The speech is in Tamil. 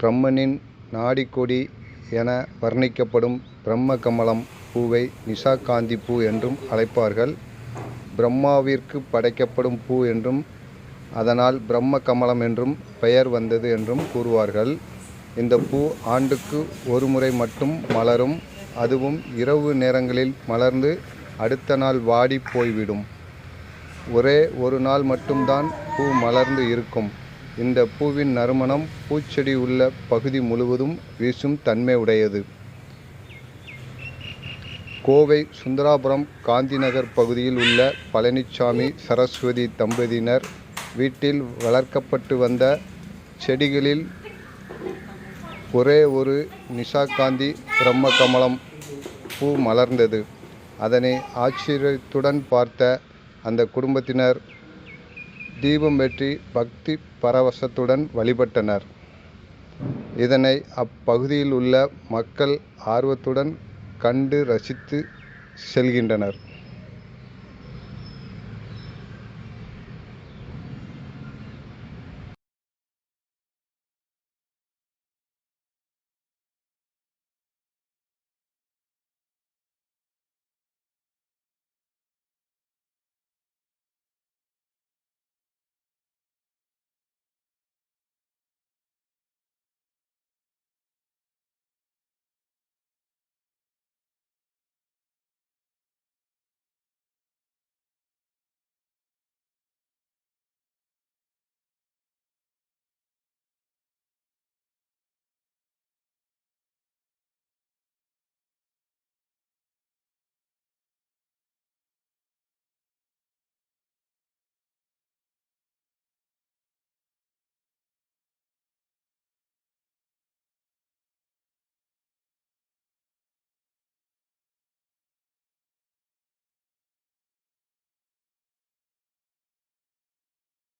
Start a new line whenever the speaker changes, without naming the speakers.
பிரம்மனின் நாடிக்கொடி என வர்ணிக்கப்படும் பிரம்ம கமலம் பூவை நிஷாகாந்தி பூ என்றும் அழைப்பார்கள். பிரம்மாவிற்கு படைக்கப்படும் பூ என்றும் அதனால் பிரம்ம கமலம் என்றும் பெயர் வந்தது என்றும் கூறுவார்கள். இந்த பூ ஆண்டுக்கு ஒரு முறை மட்டும் மலரும். அதுவும் இரவு நேரங்களில் மலர்ந்து அடுத்த நாள் வாடி போய்விடும். ஒரே ஒரு நாள் மட்டும்தான் பூ மலர்ந்து இருக்கும். இந்த பூவின் நறுமணம் பூச்செடி உள்ள பகுதி முழுவதும் வீசும் தன்மை உடையது. கோவை சுந்தராபுரம் காந்திநகர் பகுதியில் உள்ள பழனிச்சாமி சரஸ்வதி தம்பதியினர் வீட்டில் வளர்க்கப்பட்டு வந்த செடிகளில் ஒரே ஒரு நிஷாகாந்தி பிரம்ம கமலம் பூ மலர்ந்தது. அதனை ஆச்சரியத்துடன் பார்த்த அந்த குடும்பத்தினர் தீபம் வெற்றி பக்தி பரவசத்துடன் வழிபட்டனர். இதனை அப்பகுதியில் உள்ள மக்கள் ஆர்வத்துடன் கண்டு ரசித்து செல்கின்றனர்.